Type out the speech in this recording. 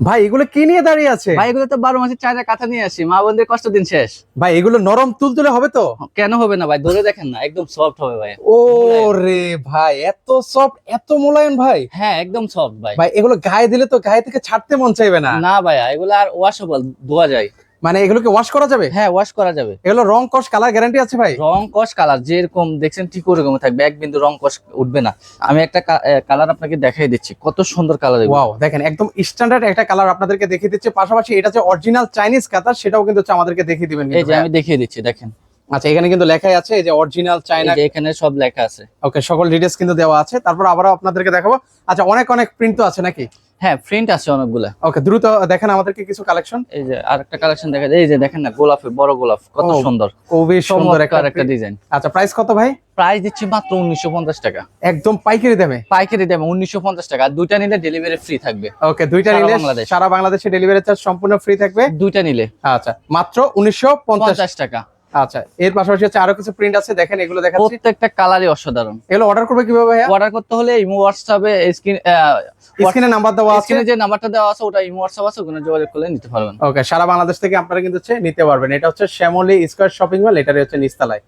ভাই এগুলো কি নিয়ে দাঁড়িয়ে আছে? ভাই এগুলো তো বারো মাসের চায়না কাঁথা নিয়ে আসি। মা বোনদের কষ্ট দিন শেষ। ভাই এগুলো নরম তুলতুলে হবে তো? কেন হবে না ভাই? ধরে দেখেন না একদম সফট হবে ভাই। ও রে ভাই এত সফট এত মোলায়েম ভাই। হ্যাঁ একদম সফট ভাই। ভাই এগুলো গায়ে দিলে তো গায়ে থেকে ছাড়তে মন চাইবে না। না ভাই এগুলো আর ওয়াশেবল ধোয়া যায়। মানে এগুলোকে ওয়াশ করা যাবে? হ্যাঁ ওয়াশ করা যাবে। এগুলো রং কস কালার গ্যারান্টি আছে ভাই? রং কস কালার যেরকম দেখছেন ঠিক ওরকম থাকবে এক বিন্দু রং কস উঠবে না। আমি একটা কালার আপনাকে দেখাই দিচ্ছি কত সুন্দর কালার ওয়াও দেখেন একদম স্ট্যান্ডার্ড একটা কালার আপনাদেরকে দেখিয়ে দিচ্ছে পাশাপাশি এটা যে অরিজিনাল চাইনিজ কাতার সেটাও কিন্তু আমাদেরকে দেখিয়ে দিবেন এই যে আমি দেখিয়ে দিচ্ছি দেখেন। আচ্ছা এখানে কিন্তু লেখাই আছে এই যে অরিজিনাল চায়না এখানে সব লেখা আছে। ওকে সকল ডিটেলস কিন্তু দেওয়া আছে। তারপর আবারও আপনাদেরকে দেখাবো। আচ্ছা অনেক অনেক প্রিন্ট তো আছে নাকি? হ্যাঁ প্রিন্ট আছে অনেকগুলা। ওকে দ্রুত দেখেন আমাদেরকে কিছু কালেকশন এই যে আরেকটা কালেকশন দেখা যায়। এই যে দেখেন না গোলাপের বড় গোলাপ কত সুন্দর। খুবই সুন্দর একটা ডিজাইন আচ্ছা প্রাইস কত ভাই? প্রাইস দিচ্ছি মাত্র উনিশশো পঞ্চাশ টাকা। একদম পাইকারি দামে? পাইকারি দামে উনিশশো পঞ্চাশ টাকা। আর দুইটা নিলে ডেলিভারি ফ্রি থাকবে। ওকে দুইটা নিলে। সারা বাংলাদেশে ডেলিভারি চার্জ সম্পূর্ণ ফ্রি থাকবে? দুইটা নিলে। আচ্ছা মাত্র উনিশশো পঞ্চাশ পঞ্চাশ টাকা। আচ্ছা এর পাশাপাশি হচ্ছে আরও কিছু প্রিন্ট আছে দেখেন এগুলো দেখাচ্ছি। প্রত্যেকটা কালারই অসাধারণ। এগুলো অর্ডার করবে কীভাবে ভাইয়া? অর্ডার করতে হলে ইমো হোয়াটসঅ্যাপে স্ক্রিন স্ক্রিনে নাম্বার দেওয়া আছে। স্ক্রিনে যে নাম্বারটা দেওয়া আছে ওটা ইমো হোয়াটসঅ্যাপ আছে ওখানে যোগাযোগ করলে নিতে পারবেন। ওকে সারা বাংলাদেশ থেকে আপনারা কিন্তু হচ্ছে নিতে পারবেন। এটা হচ্ছে শ্যামলী স্কোয়ার শপিং মল এটা হচ্ছে নিস্তালায়